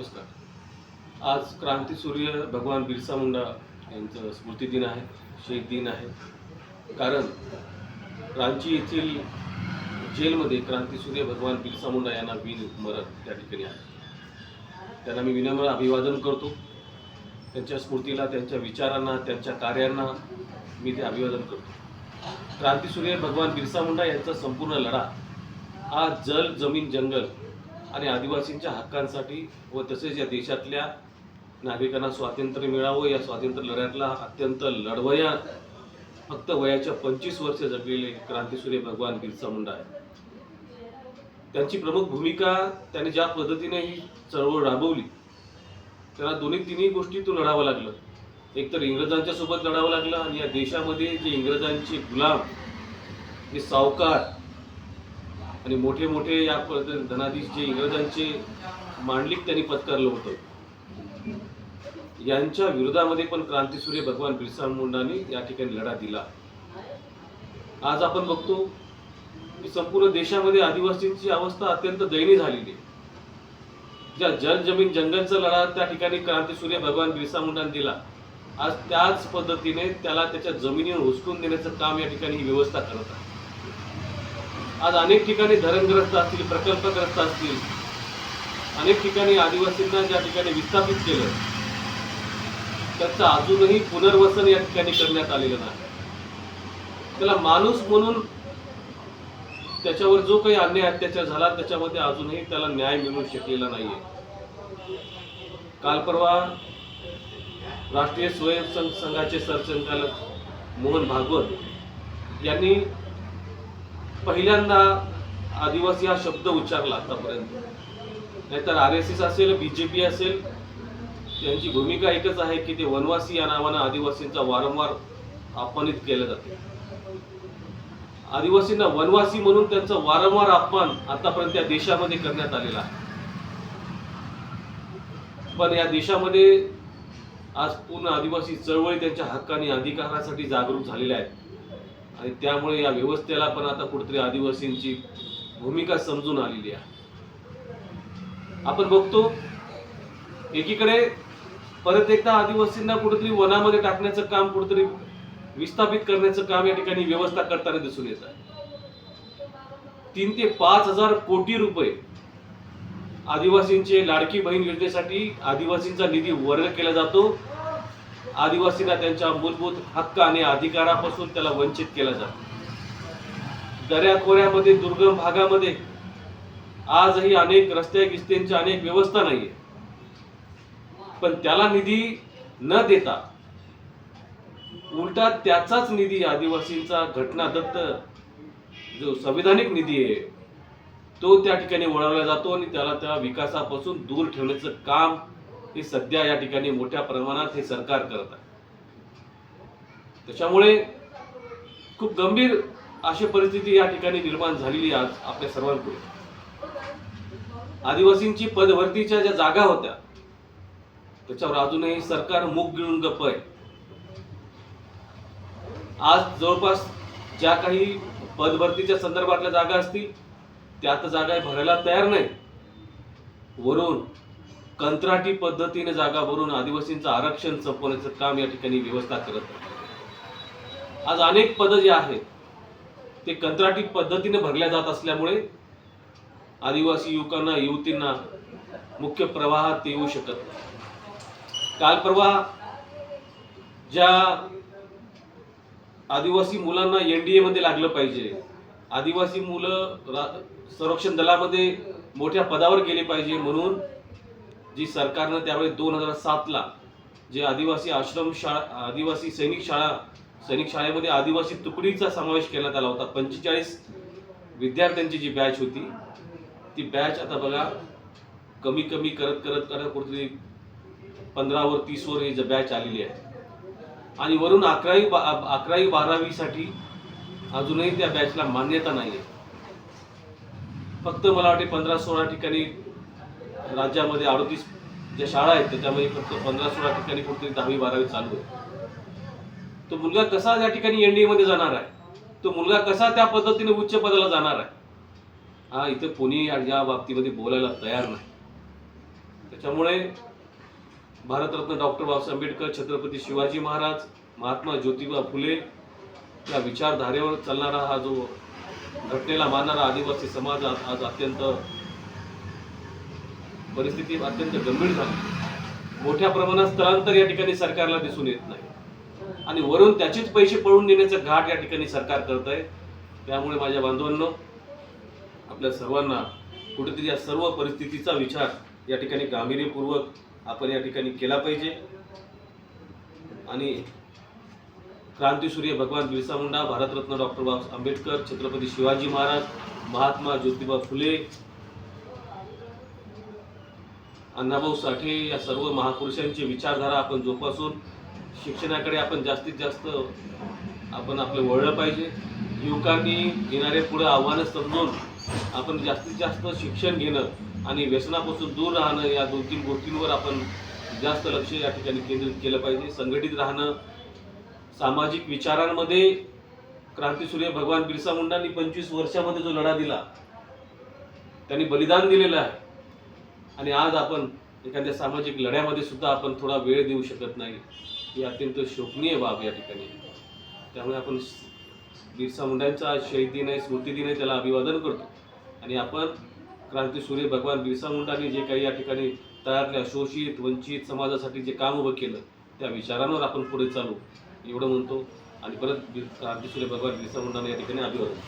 नमस्कार. आज क्रांतीसूर्य भगवान बिरसा मुंडा यांचं स्मृती दिन आहे शहीद दिन आहे. कारण रांची येथील जेलमध्ये क्रांतीसूर्य भगवान बिरसा मुंडा यांना वीर मरण त्या ठिकाणी आहे. त्यांना मी विनम्र अभिवादन करतो. त्यांच्या स्मृतीला त्यांच्या विचारांना त्यांच्या कार्यांना मी ते अभिवादन करतो. क्रांतीसूर्य भगवान बिरसा मुंडा यांचा संपूर्ण लढा हा जल जमीन जंगल आणि आदिवासींच्या हक्कांसाठी व तसेच या देशातल्या नागरिकांना स्वातंत्र्य मिळावं या स्वातंत्र्य लढ्यातला अत्यंत लढवया फक्त वयाच्या पंचवीस वर्ष जगलेले क्रांतीसूर्य भगवान बिरसा मुंडा आहे त्यांची प्रमुख भूमिका त्यांनी ज्या पद्धतीने ही चळवळ राबवली त्यांना दोन्ही तिन्ही गोष्टीतून लढावं लागलं. एक तर इंग्रजांच्या सोबत लढावं लागलं आणि या देशामध्ये जे इंग्रजांचे गुलाम जे सावकार आणि मोठे मोठे या पद्धतीने धनाधीश जे इंग्रजांचे मांडलिक त्यांनी पत्करलं होतं. यांच्या विरोधामध्ये पण क्रांतीसूर्य भगवान बिरसा मुंडांनी या ठिकाणी लढा दिला. आज आपण बघतो की संपूर्ण देशामध्ये आदिवासींची अवस्था अत्यंत दयनीय झालेली आहे. ज्या जल जमीन जंगलचा लढा त्या ठिकाणी क्रांतीसूर्य भगवान बिरसा मुंडाने दिला. आज त्याच पद्धतीने त्याला त्याच्या जमिनीवर हुसकून देण्याचं काम या ठिकाणी ही व्यवस्था करत आहे. आज अनेक ठिकाणी धरणग्रस्त असतील प्रकल्पग्रस्त असतील. अनेक ठिकाणी आदिवासींना ज्या ठिकाणी विस्थापित केलं त्याचं अजूनही पुनर्वसन या ठिकाणी करण्यात आलेलं नाही. त्याला माणूस म्हणून त्याच्यावर जो काही अन्याय अत्याचार झाला त्याच्यामध्ये अजूनही त्याला न्याय मिळू शकलेला नाहीये. काल परवा राष्ट्रीय स्वयंसेवक संघाचे सरसंघचालक मोहन भागवत यांनी पहिल्यांदा आदिवासी हा शब्द उच्चारला आतापर्यंत. नाहीतर आर एस एस असेल बीजेपी असेल त्यांची भूमिका एकच आहे की ते वनवासी या नावानं आदिवासींचा वारंवार अपमानित केलं जाते. आदिवासींना वनवासी म्हणून त्यांचा वारंवार अपमान आतापर्यंत या देशामध्ये करण्यात आलेला आहे. पण या देशामध्ये आज पूर्ण आदिवासी चळवळी त्यांच्या हक्काने अधिकारासाठी जागरूक झालेल्या आहेत. आणि त्यामुळे या व्यवस्थेला पण आता कुठेतरी आदिवासींची भूमिका समजून आलेली आहे. आपण बघतो एकीकडे परत एकदा आदिवासींना कुठेतरी वनामध्ये टाकण्याचं काम कुठेतरी विस्थापित करण्याचं काम या ठिकाणी व्यवस्था करताना दिसून येत आहे. तीन ते पाच हजार कोटी रुपये आदिवासींचे लाडकी बहीण योजनेसाठी आदिवासींचा निधी वर्ग केला जातो. आदिवासींना त्यांच्या मूलभूत हक्क आणि अधिकारापासून त्याला वंचित केला जातो. दऱ्याखोऱ्यामध्ये दुर्गम भागामध्ये आजही अनेक रस्ते गिस्त्यांची अनेक व्यवस्था नाहीये. पण त्याला निधी न देता उलटा त्याचाच निधी आदिवासींचा घटनादत्त जो संविधानिक निधी आहे तो त्या ठिकाणी वळवला जातो आणि त्याला त्या विकासापासून दूर ठेवण्याचं काम हे सध्या या ठिकाणी मोठ्या प्रमाणात हे सरकार करत आहे. त्याच्यामुळे खूप गंभीर अशी परिस्थिती या ठिकाणी निर्माण झालेली आज आपल्या सर्वांपुढे. आदिवासींची पदभरतीच्या ज्या जागा होत्या त्याच्यावर अजूनही सरकार मूक गिळून गप्प आहे. आज जवळपास ज्या काही पदभरतीच्या संदर्भातल्या जागा असतील त्या आता जागा भरायला तयार नाही. वरून कंत्राटी पद्धतीने जागा भरून आदिवासींचं आरक्षण संपवण्याचं काम या ठिकाणी व्यवस्था करत आज अनेक पदं जे आहेत ते कंत्राटी पद्धतीने भरल्या जात असल्यामुळे आदिवासी युवकांना युवतींना मुख्य प्रवाहात येऊ शकत नाही. काल परवा ज्या आदिवासी मुलांना एनडीए मध्ये लागलं पाहिजे आदिवासी मुलं रा- संरक्षण दलामध्ये मोठ्या पदावर गेले पाहिजे म्हणून जी सरकारनं त्यावेळी दोन हजार सातला जे आदिवासी आश्रम शाळा आदिवासी सैनिक शाळा सैनिक शाळेमध्ये आदिवासी तुकडीचा समावेश करण्यात आला होता. पंचेचाळीस विद्यार्थ्यांची जी बॅच होती ती बॅच आता बघा कमी कमी करत करत करत कुठेतरी पंधरावर तीसवर ही बॅच आलेली आहे. आणि वरून अकरावी बा अकरावी बारावीसाठी अजूनही त्या बॅचला मान्यता नाही आहे फक्त मला वाटते पंधरा सोळा ठिकाणी राज्यामध्ये अडतीस ज्या शाळा आहेत त्याच्यामध्ये फक्त पंधरा सोळा ठिकाणी कुठेतरी दहावी बारावी चालू आहे. तो मुलगा कसा या ठिकाणी एनडीए मध्ये जाणार आहे? तो मुलगा कसा त्या पद्धतीने उच्च पदाला जाणार आहे? हा इथं कोणी या या बाबतीमध्ये बोलायला तयार नाही. त्याच्यामुळे भारतरत्न डॉक्टर बाबासाहेब आंबेडकर छत्रपती शिवाजी महाराज महात्मा ज्योतिबा फुले या विचारधारेवर चालणारा हा जो घटनेला मानणारा आदिवासी समाज आज अत्यंत परिस्थिती अत्यंत गंभीर झाली. मोठ्या प्रमाणात स्थलांतर या ठिकाणी सरकारला दिसून येत नाही. आणि वरून त्याचेच पैसे पळून नेण्याचं घाट या ठिकाणी सरकार करत आहे. त्यामुळे माझ्या बांधवांनो आपल्या सर्वांना कुठेतरी या सर्व परिस्थितीचा विचार या ठिकाणी गांभीर्यपूर्वक आपण या ठिकाणी केला पाहिजे. आणि क्रांतीसूर्य भगवान बिरसा मुंडा भारतरत्न डॉक्टर बाबासाहेब आंबेडकर छत्रपती शिवाजी महाराज महात्मा ज्योतिबा फुले अण्णाभाऊ साठे या सर्व महापुरुषांची विचारधारा आपण जोपासून शिक्षणाकडे आपण जास्तीत जास्त आपण आपलं वळलं पाहिजे. युवकांनी येणारे पुढे आव्हानं समजून आपण जास्तीत जास्त शिक्षण घेणं आणि व्यसनापासून दूर राहणं या दोन तीन गोष्टींवर आपण जास्त लक्ष या ठिकाणी केंद्रित केलं पाहिजे. संघटित राहणं सामाजिक विचारांमध्ये क्रांतीसूर्य भगवान बिरसा मुंडांनी पंचवीस वर्षामध्ये जो लढा दिला त्यांनी बलिदान दिलेलं आहे. आणि आज आपण एखाद्या सामाजिक लढ्यामध्ये सुद्धा आपण थोडा वेळ देऊ शकत नाही. ही अत्यंत शोभनीय बाब या ठिकाणी. त्यामुळे आपण बिरसा मुंडांचा शहीद दिन आहे स्मृती दिन आहे त्याला अभिवादन करतो. आणि आपण क्रांतीसूर्य भगवान बिरसा मुंडांनी जे काही या ठिकाणी तळातल्या शोषित वंचित समाजासाठी जे काम उभं केलं त्या विचारांवर आपण पुढे चालू. एवढं म्हणतो. आणि परत क्रांतीसूर्य भगवान बिरसा मुंडांनी या ठिकाणी अभिवादन.